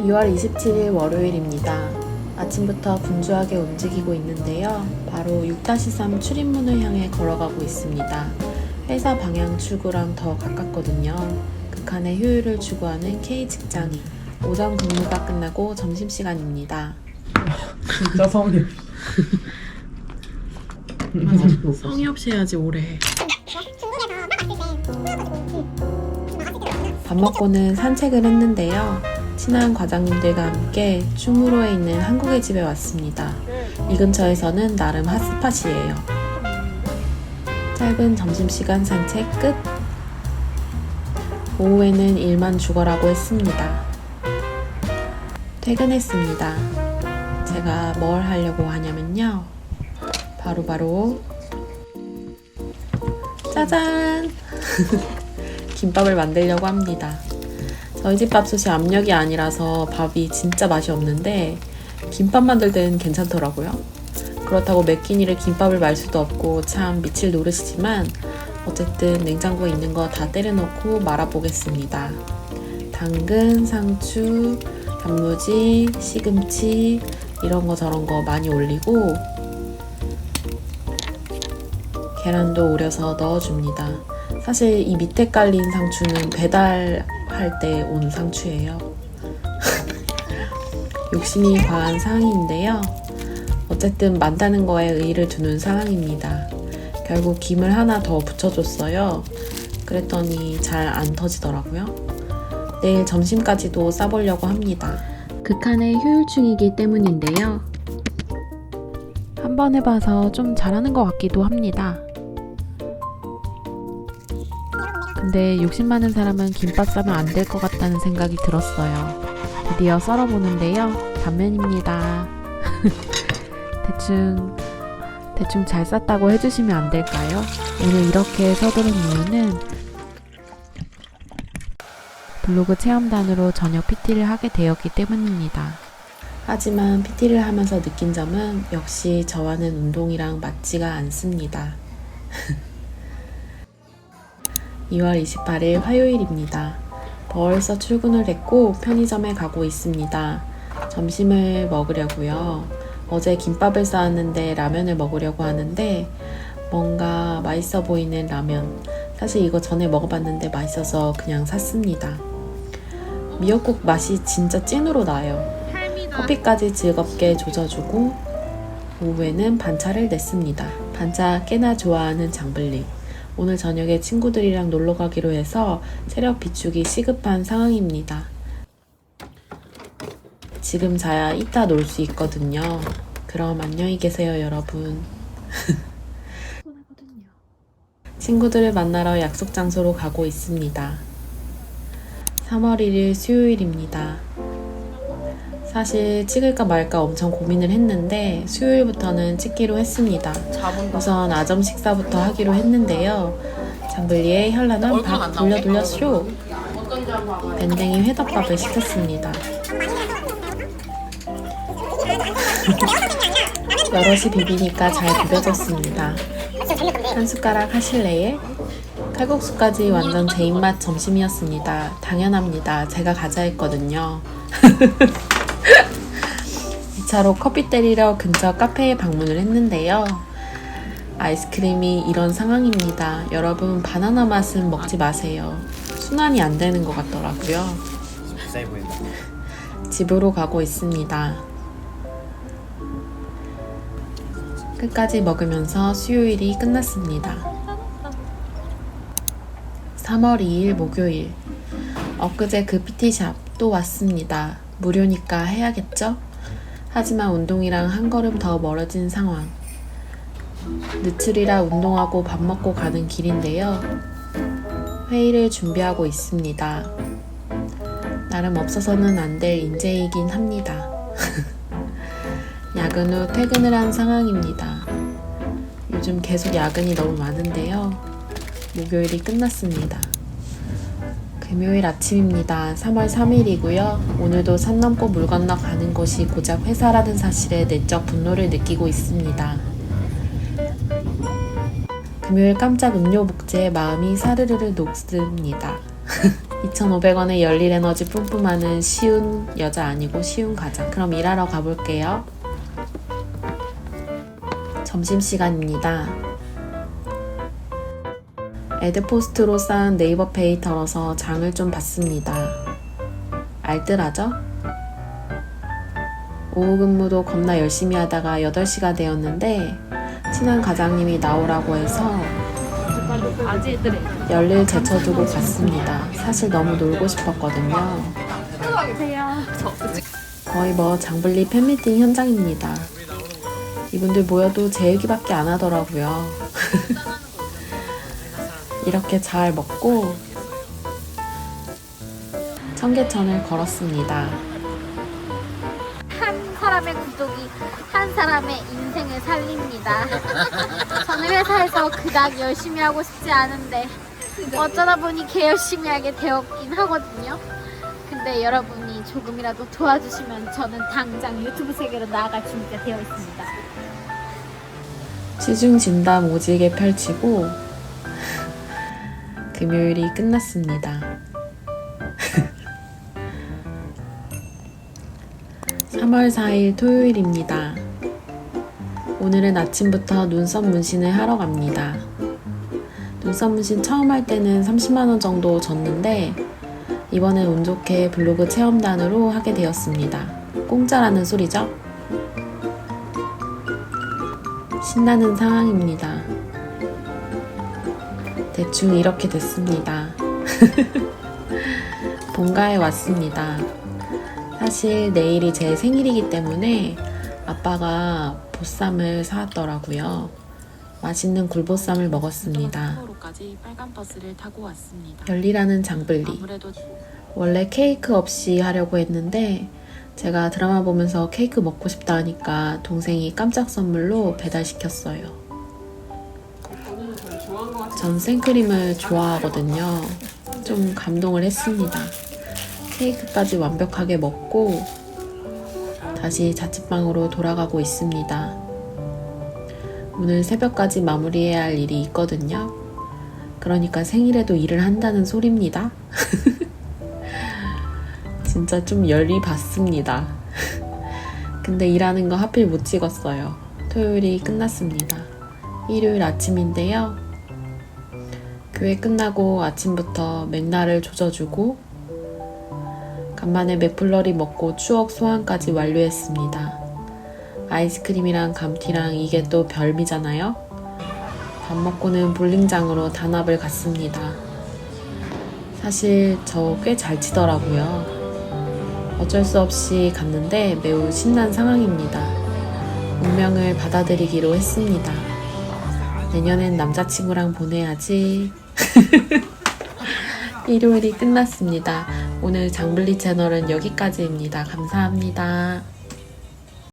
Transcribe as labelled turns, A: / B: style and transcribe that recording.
A: 2월 27일 월요일입니다. 아침부터 분주하게 움직이고 있는데요. 바로 6-3 출입문을 향해 걸어가고 있습니다. 회사 방향 출구랑 더 가깝거든요. 극한의 효율을 추구하는 K 직장인. 오전 근무가 끝나고 점심시간입니다.
B: 진짜 성의. 아직도
A: 성의 없이 해야지 오래 해. 밥 먹고는 산책을 했는데요. 친한 과장님들과 함께 충무로에 있는 한국의 집에 왔습니다. 이 근처에서는 나름 핫스팟이에요. 짧은 점심시간 산책 끝. 오후에는 일만 죽어라고 했습니다. 퇴근했습니다. 제가 뭘 하려고 하냐면요. 바로바로 짜잔! 김밥을 만들려고 합니다. 저희 집 밥솥이 압력이 아니라서 밥이 진짜 맛이 없는데 김밥 만들 때는 괜찮더라고요. 그렇다고 매 끼니를 김밥을 말 수도 없고 참 미칠 노릇이지만 어쨌든 냉장고에 있는 거 다 때려 넣고 말아 보겠습니다. 당근, 상추, 단무지, 시금치 이런 거 저런 거 많이 올리고 계란도 우려서 넣어줍니다. 사실 이 밑에 깔린 상추는 배달 할 때 온 상추예요. 욕심이 과한 상황인데요. 어쨌든 만다는 거에 의의를 두는 상황입니다. 결국 김을 하나 더 붙여줬어요. 그랬더니 잘 안 터지더라고요. 내일 점심까지도 싸보려고 합니다. 극한의 효율충이기 때문인데요. 한번 해봐서 좀 잘하는 것 같기도 합니다. 근데 욕심 많은 사람은 김밥 싸면 안 될 것 같다는 생각이 들었어요. 드디어 썰어보는데요. 단면입니다. 대충, 대충 잘 쌌다고 해주시면 안 될까요? 오늘 이렇게 서두른 이유는 블로그 체험단으로 저녁 PT를 하게 되었기 때문입니다. 하지만 PT를 하면서 느낀 점은 역시 저와는 운동이랑 맞지가 않습니다. 2월 28일 화요일입니다. 벌써 출근을 했고 편의점에 가고 있습니다. 점심을 먹으려고요. 어제 김밥을 싸왔는데 라면을 먹으려고 하는데 뭔가 맛있어 보이는 라면. 사실 이거 전에 먹어봤는데 맛있어서 그냥 샀습니다. 미역국 맛이 진짜 찐으로 나요. 커피까지 즐겁게 조져주고 오후에는 반차를 냈습니다. 반차 꽤나 좋아하는 장블리. 오늘 저녁에 친구들이랑 놀러 가기로 해서 체력 비축이 시급한 상황입니다. 지금 자야 이따 놀 수 있거든요. 그럼 안녕히 계세요, 여러분. 친구들을 만나러 약속 장소로 가고 있습니다. 3월 1일 수요일입니다. 사실 찍을까 말까 엄청 고민을 했는데 수요일부터는 찍기로 했습니다. 우선 아점 식사부터 하기로 했는데요. 장블리의 현란한 밥 돌려 돌려 쇼. 밴댕이 회덮밥을 시켰습니다. 여럿이 비비니까 잘 비벼졌습니다. 한 숟가락 하실래요? 칼국수까지 완전 제 입맛 점심이었습니다. 당연합니다. 제가 가자 했거든요. 2차로 커피 때리러 근처 카페에 방문을 했는데요. 아이스크림이 이런 상황입니다. 여러분, 바나나 맛은 먹지 마세요. 순환이 안 되는 것 같더라고요. 집으로 가고 있습니다. 끝까지 먹으면서 수요일이 끝났습니다. 3월 2일 목요일. 엊그제 그 PT샵 또 왔습니다. 무료니까 해야겠죠? 하지만 운동이랑 한 걸음 더 멀어진 상황. 늦출이라 운동하고 밥 먹고 가는 길인데요. 회의를 준비하고 있습니다. 나름 없어서는 안 될 인재이긴 합니다. 야근 후 퇴근을 한 상황입니다. 요즘 계속 야근이 너무 많은데요. 목요일이 끝났습니다. 금요일 아침입니다. 3월 3일이고요. 오늘도 산 넘고 물 건너 가는 곳이 고작 회사라는 사실에 내적 분노를 느끼고 있습니다. 금요일 깜짝 음료 복제에 마음이 사르르르 녹습니다. 2,500원에 열일 에너지 뿜뿜하는 쉬운 여자 아니고 쉬운 가자. 그럼 일하러 가볼게요. 점심시간입니다. 에드포스트로 쌓은 네이버 페이 털어서 장을 좀 봤습니다. 알뜰하죠? 오후 근무도 겁나 열심히 하다가 8시가 되었는데 친한 과장님이 나오라고 해서 열일 제쳐두고 갔습니다. 사실 너무 놀고 싶었거든요. 거의 뭐 장블리 팬미팅 현장입니다. 이분들 모여도 제 얘기밖에 안 하더라고요. 이렇게 잘 먹고 청계천을 걸었습니다.
C: 한 사람의 구독이 한 사람의 인생을 살립니다. 저는 회사에서 그닥 열심히 하고 싶지 않은데 어쩌다 보니 개 열심히 하게 되었긴 하거든요. 근데 여러분이 조금이라도 도와주시면 저는 당장 유튜브 세계로 나아갈 준비가 되어 있습니다.
A: 시중 진담 오지게 펼치고 금요일이 끝났습니다. 3월 4일 토요일입니다. 오늘은 아침부터 눈썹 문신을 하러 갑니다. 눈썹 문신 처음 할 때는 30만원 정도 줬는데 이번엔 운 좋게 블로그 체험단으로 하게 되었습니다. 공짜라는 소리죠? 신나는 상황입니다. 대충 이렇게 됐습니다. 본가에 왔습니다. 사실 내일이 제 생일이기 때문에 아빠가 보쌈을 사왔더라고요. 맛있는 굴보쌈을 먹었습니다. 열리라는 장블리. 원래 케이크 없이 하려고 했는데 제가 드라마 보면서 케이크 먹고 싶다 하니까 동생이 깜짝 선물로 배달시켰어요. 전 생크림을 좋아하거든요. 좀 감동을 했습니다. 케이크까지 완벽하게 먹고 다시 자취방으로 돌아가고 있습니다. 오늘 새벽까지 마무리해야 할 일이 있거든요. 그러니까 생일에도 일을 한다는 소리입니다. 진짜 좀 열이 받습니다. 근데 일하는 거 하필 못 찍었어요. 토요일이 끝났습니다. 일요일 아침인데요. 교회 끝나고 아침부터 맥날을 조져주고 간만에 맥플러리 먹고 추억 소환까지 완료했습니다. 아이스크림이랑 감튀랑 이게 또 별미잖아요. 밥 먹고는 볼링장으로 단합을 갔습니다. 사실 저 꽤 잘 치더라고요. 어쩔 수 없이 갔는데 매우 신난 상황입니다. 운명을 받아들이기로 했습니다. 내년엔 남자친구랑 보내야지. 일요일이 끝났습니다. 오늘 장블리 채널은 여기까지입니다. 감사합니다.